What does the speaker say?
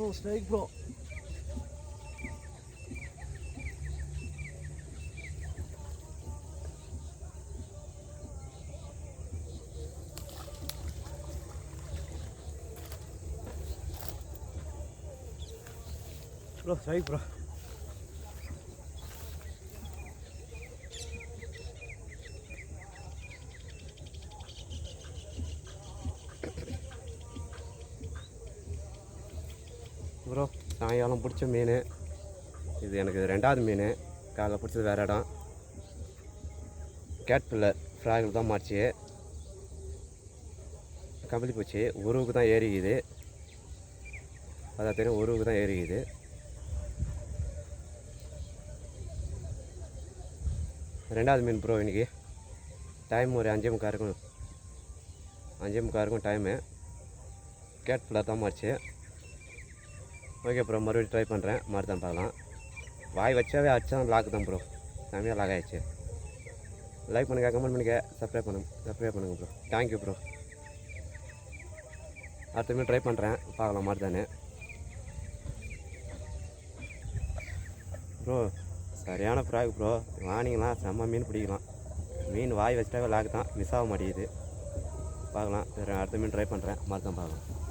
Bro strike bro bro strike bro bro சாயங்காலம் பிடிச்ச மீன். இது எனக்கு ரெண்டாவது மீன். காலைல பிடிச்சது வேறு இடம். கேட் பில்லர் ஃப்ராகில் தான் மாறிச்சு கபலி போச்சு. உருவுக்கு தான் ஏறிக்குது. அதான் தெரியும் உருவுக்கு தான் ஏறிக்குது. ரெண்டாவது மீன் ப்ரோ இன்றைக்கி டைம் ஒரு அஞ்சே முக்கா இருக்கும். அஞ்சே முக்கா இருக்கும் டைமு கேட் பில்லர் தான் மாறிச்சு ஓகே ப்ரோ மறுபடியும் ட்ரை பண்ணுறேன் மறுதான் பார்க்கலாம். வாய் வச்சாவே அடிச்சா லாக் தான் ப்ரோ செம்மையாக லாக் ஆகிடுச்சு லைக் பண்ணுங்கள் கமெண்ட் பண்ணிக்க. சப்ஸ்கிரைப் பண்ணுங்க. சப்ஸ்கிரைப் பண்ணுங்கள் ப்ரோ தேங்க்யூ ப்ரோ அடுத்த மீன் ட்ரை பண்ணுறேன் பார்க்கலாம் மறுதானே. ப்ரோ சரியான ப்ராக் ப்ரோ வாங்கிக்கலாம் செம்ம மீன் பிடிக்கலாம். மீன் வாய் வச்சிட்டாவே லாக் தான். மிஸ் ஆக மாட்டேங்குது. பார்க்கலாம் அடுத்த மீன் ட்ரை பண்ணுறேன் மறுதான் பார்க்கலாம்.